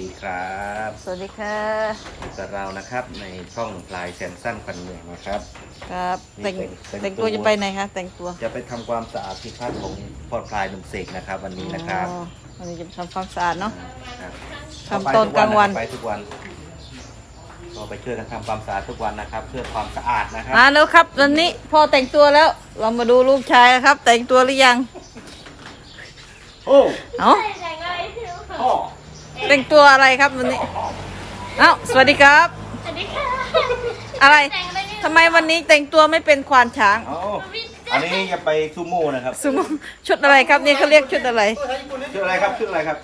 ดีครับสวัสดีค่ะอยู่กับเรานะครับ ในช่องพลายแซมสั้นฟันเมืองนะครับ ครับแต่งนี่แต่งแต่งตัวตัวจะไปไหนคะแต่งตัวจะไปทำความสะอาดที่พักของพอดพลายหนุ่มเสกนะครับ วันนี้นะครับอ๋อวันนี้จะทำความสะอาดเนาะ ครับทำตอนกลางวัน ไปทุกวันก็ไปช่วยกันทำความสะอาดทุกวันนะครับ เพื่อความสะอาดนะครับมาแล้วครับวันนี้พ่อแต่งตัวแล้ว เรามาดูลูกชายครับ แต่งตัวหรือยังโอ้เอ้า พ่อ แต่งตัวอะไรครับวันนี้ เอ้า สวัสดีครับ สวัสดีค่ะอะไรแต่งอะไรเนี่ยทำไมวันนี้แต่งตัวไม่เป็นควานช้างเอาอันนี้จะไปซูโม่นะครับสุโมชุดอะไรครับนี่เขาเรียกชุดอะไร ชื่ออะไรครับชื่ออะไรครับ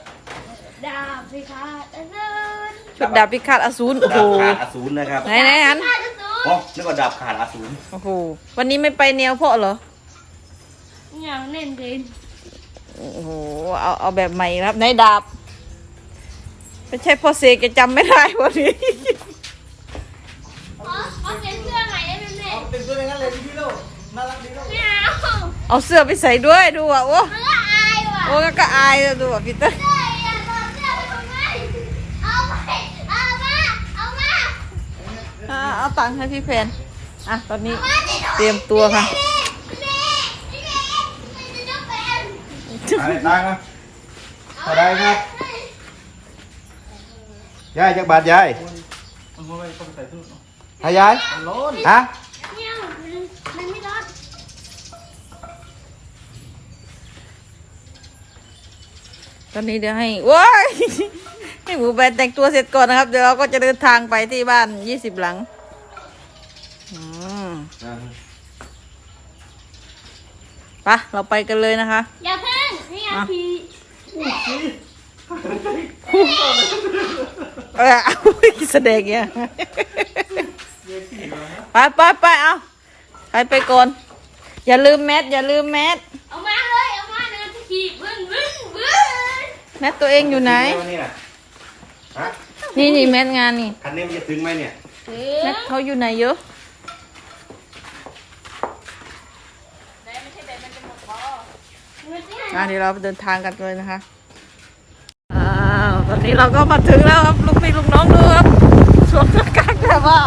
ดาบสิคะอันนั้นชุดดาบพิฆาตอสูรโอ้โหดาบขาดอสูรนะครับไหนไหนอันข้าจะสูโอ้นึกว่าดาบขาดอสูรโอ้โหวันนี้ไม่ไปแนวพ่อเหรออย่างเน่นเด่นโอ้โหเอาเอาแบบใหม่ครับในดาบ ไม่ใช่พ่อเสกจะจำไม่ได้วันนี้อ๋อเอาเปลี่ยนเสื้อใหม่ได้ไหมแม่เป็นตัวอย่างนั้นเลยพี่โลน่ารักดีโลไม่เอาเอาเสื้อไปใส่ด้วยดูอะโอ้มันก็อายว่ะโอ้ก็อายอะดูอะพี่เต้ยเสื้ออย่าถอดเสื้อไปทำไมเอาไปเอามาเอามาอ่าเอาตังค์ให้พี่เพนอะตอนนี้มาดิหนูเตรียมตัวค่ะพี่เมย์พี่เมย์พี่เมย์จะเป็นอะไรได้ครับพอได้ครับ ยายจักบาทยายมันไม่ต้องใส่ตู้ฮะยายมันร้อนฮะเนี่ยมันมันไม่รอดตอนนี้เดี๋ยวให้ว้ายให้หมูแบนแต่งตัวเสร็จก่อนนะครับ เดี๋ยวเราก็จะเดินทางไปที่บ้านยี่สิบหลังอืมไปะเราไปกันเลยนะคะ อย่าเพิ่งนี่อาที เออเอาแสดงเงี้ยไปไปไปเอาไปไปก่อน อย่าลืมแมสอย่าลืมแมสเอามาเลยเอามาเดินทีบึ้นบึ้นบึ้นแมสตัวเองอยู่ไหนวันนี้น่ะฮะนี่นี่แมสงานนี่คันนี้มันจะถึงไหมเนี่ยแมสเขาอยู่ไหนเยอะอะเดี๋ยวเราเดินทางกันเลยนะคะอ้าวต อนนี้เราก็มาถึงแล้วครับลูกพี่ลูกน้องดูครับสวมหน้ากากแบบว่า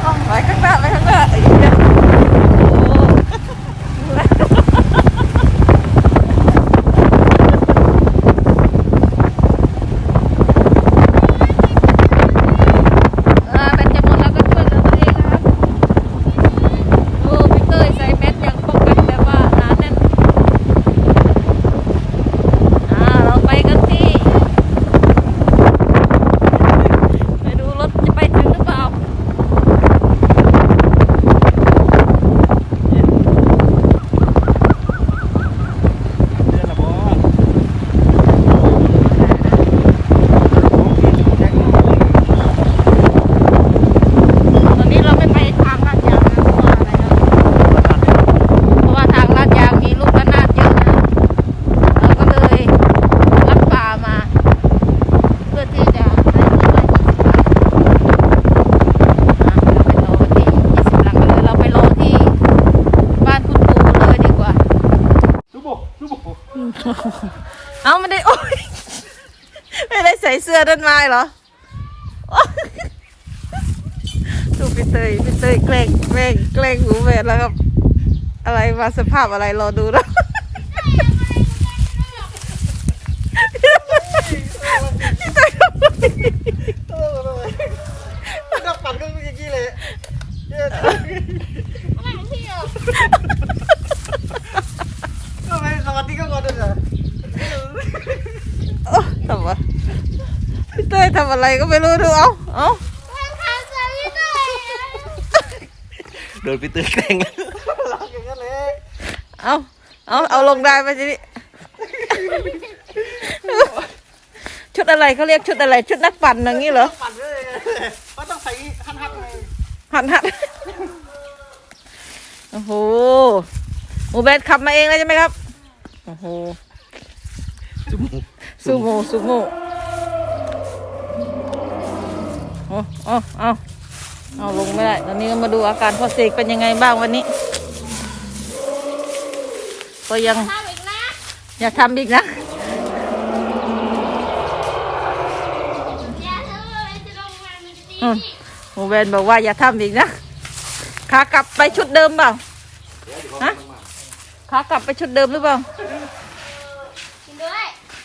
เอาไปข้างหน้าไปข้างหน้าไอ้เหี้ยโอ้เออเป็นจะหมดแล้วก็ช่วยเหลือตัวเองนะครับโอ้พี่เต้ยใส่แมสยังป้องกันแบบว่าหนาแน่นอ่าเราไปกันที่ ไปดูรถจะไปถึงหรือเปล่า เดือนละบอ ตอนนี้เราไม่ไปทางลาดยางนะเพราะว่าอะไรนะเพราะว่าทางลาดยางมีลูกระนาดเยอะนะเราก็เลยลัดป่ามา เพื่อที่จะได้เงินมา20บาทอะเราไปรอที่20หลังกันเลยเราไปรอที่บ้านคุณปู่เลยดีกว่า ทุบโบทุบโบ เอาไม่ได้โอ๊ยไม่ได้ใส่เสื้อด้านไม้เหรอโอ๊ยดูพี่เตยพี่เตยแกล้งแกรงแกล้งหูเวทแล้วครับ อะไรมาสภาพอะไรรอดูนะพี่เตยทำไม เออไม่ต้องปั่นก็อย่างนี้เลยเนี่ยทำไมสวัสดีก็ก่อนด้วยเหรอ โอ๊ยทำไมพี่เตยทำอะไร ก็ไม่รู้ดูเอาเอามันทำจะไม่ได้โดนพี่ตื้อแกล้งแล้วรักอย่างนั้นเลยเอาเอาเอาลงได้ไหมทีนี้ชุดอะไรเขาเรียกชุดอะไร ชุดนักปั่นอย่างนี้เหรอปั่นเลยก็ต้องใส่ฮันฮันเลยหันหันโอ้โหหมูแบนขับมาเองเลยใช่ไหมครับ โอ้โหจุ๊บซูโม่ซูโม่ อ้เอาเอาเอาลงไม่ได้ ตอนนี้มาดูอาการพ่อเสกเป็นยังไงบ้างวันนี้ ก็ยัง อย่าทำอีกนะหมูแวนบอกว่าอย่าทำอีกนะขากลับไปชุดเดิมเปล่าฮะขากลับไปชุดเดิมหรือเปล่า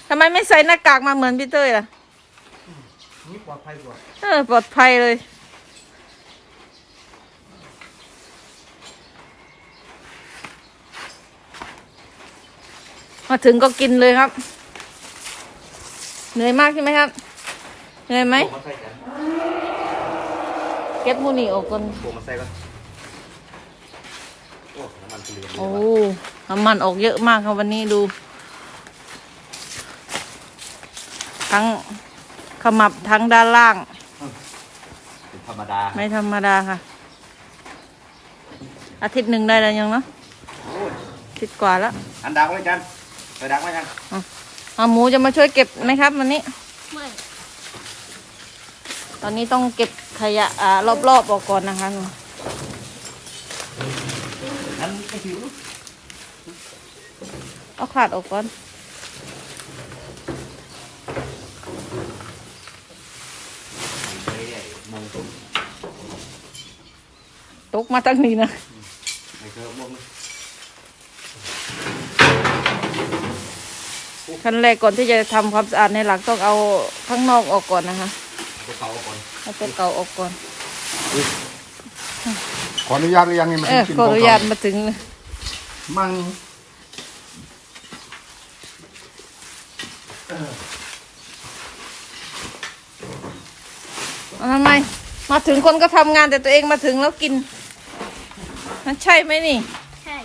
ทำไมไม่ใส่หน้ากากมาเหมือนพี่เต้ยล่ะ นี่ปลอดภัยกว่าเออปลอดภัยเลย มาถึงก็กินเลยครับ เหนื่อยมากใช่ไหมครับ เหนื่อยไหมโอ้มาใส่กันเก็บมูนี่ออกก่อนโอ้มาใส่กันโอ้น้ำมันเกลือโอ้น้ำมันออกเยอะมากครับวันนี้ดู ทั้ง ขมับทั้งด้านล่าง เป็นธรรมดาไม่ธรรมดาค่ะ อาทิตย์หนึ่งได้แล้วยังเนาะโอ้ยอาทิตย์กว่าแล้วอันดังไว้กันไปดังไว้กันเอาหมูจะมาช่วยเก็บไหมครับวันนี้ ไม่ตอนนี้ต้องเก็บขยะอ่ารอบๆออกก่อนนะคะหนูอันไม่หิวเอาขาดออกก่อน ไม่ได้มง ตกมาตั้งนี้นะไม่เคยมงขั้นแรกก่อนที่จะทำความสะอาดในหลักต้องเอาข้างนอกออกก่อนนะคะไปเขาก่อนเอาตัวเก่าออกก่อน ขออนุญาตหรือยังนี่มันเออกินขออนุญาตของมาถึงเลยเขามั่งเอาทำไม มาถึงคนก็ทำงานแต่ตัวเองมาถึงแล้วกิน มันใช่ไหมนี่ ใช่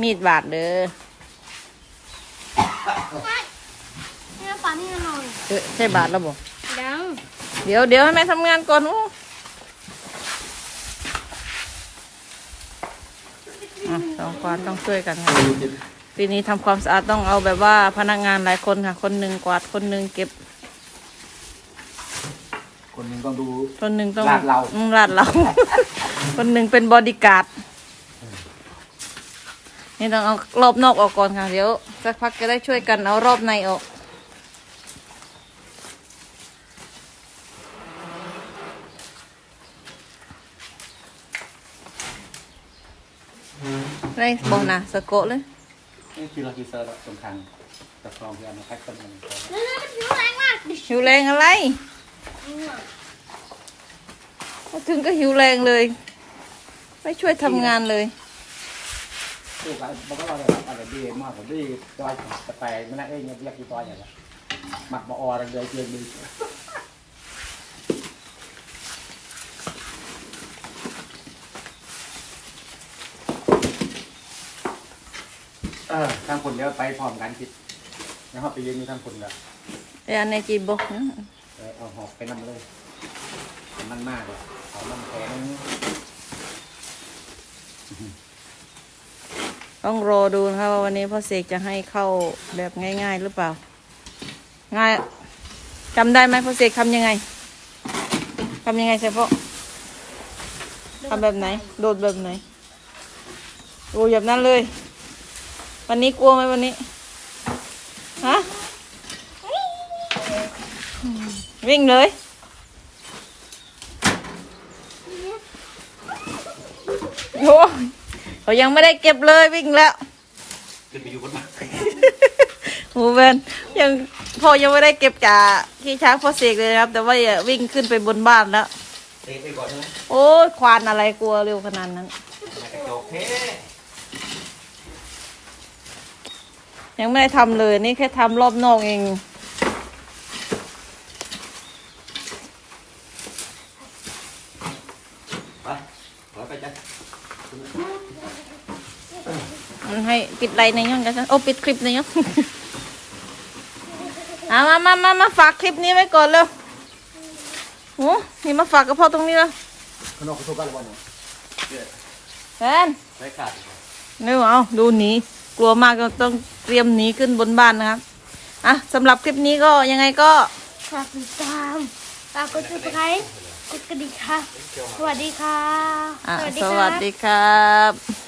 มีดบาดเด้อไม่เนี่ยปลานี่อร่อยเออใช่บาดแล้วบอกดังเดี๋ยวเดี๋ยวให้แม่ทำงานก่อนอู้อะสองคนต้องช่วยกันค่ะปีนี้ทำความสะอาดต้องเอาแบบว่าพนักงานหลายคนค่ะ คนหนึ่งกวาดคนหนึ่งเก็บคน หนึงต้องดู คนหนึ่งต้องลาดเรา อืมลาดเรา คนหนึ่งเป็นบอดี้การ์ดนี่ต้องเอารอบนอกออกก่อนค่ะ เดี๋ยวสักพักจะได้ช่วยกันเอารอบในออกไรบอกนะสะโกะเลย นี่คือเราคือเซอร์สำคัญกับคลองที่เอามาแพ็คต้นมันแล้วนี่มันผิวแรงมากดิหิวแรงอะไร มาถึงก็หิวแรงเลย ไม่ช่วยทำงานเลย ตู้กันมันก็ว่าอะไรดีมากกว่าดีจอยแต่ไปไม่น่าเอ้ยเนี่ยเรียกกี่ตัวอย่างเงี้ยหมักบออระเลยเกินมือเออทางคนเดียวไปพร้อมกันคิดแล้วเขาไปยืนอยู่ทางคนละแต่อันในจีบกนะ เออเอาหอกไปนำเลย มันมากเลย เอามันแข็งต้องรอดูนะคะว่าวันนี้พ่อเสกจะให้เข้าแบบง่าย ๆ หรือเปล่า ง่ายจำได้ไหมพ่อเสกทำยังไงทำยังไงเฉพาะทำแบบไหน โดดแบบไหนโอ้แบบนั้นเลย วันนี้กลัวไหมวันนี้ฮะวิ่งเลย โอ้ยเขายังไม่ได้เก็บเลยวิ่งแล้วขึ้นไปอยู่บนบ้านหมูเวนยังพ่อยังไม่ได้เก็บจากขี้ช้างพ่อเสกเลยนะครับ แต่ว่าอย่าวิ่งขึ้นไปบนบ้านแล้วเตะไปก่อนใช่ไหมโอ้ยควานอะไรกลัวเร็วขนาดนั้นมากระจกเฮ้ยังไม่ได้ทำเลยนี่แค่ทำรอบนอกเอง ไปขอไปจ้ะ มันให้ปิดไลน์ในย่องกันซะโอ้ปิดคลิปในย่องเอามามามามาฝากคลิปนี้ไว้ก่อนเร็วโอ้นี่มาฝากกับพ่อตรงนี้แล้วขนมกระทบกันหรือเปล่าเนี่ยแฟนไปขาดดีกว่าเร็วเอาดูหนีกลัวมากก็ต้องเตรียมหนีขึ้นบนบ้านนะครับอะสำหรับคลิปนี้ก็ยังไงก็ฝากติดตามฝากกดติดตาม กดกระดิ่งค่ะ สวัสดีค่ะ อะสวัสดีสค่ะวัสดีครับ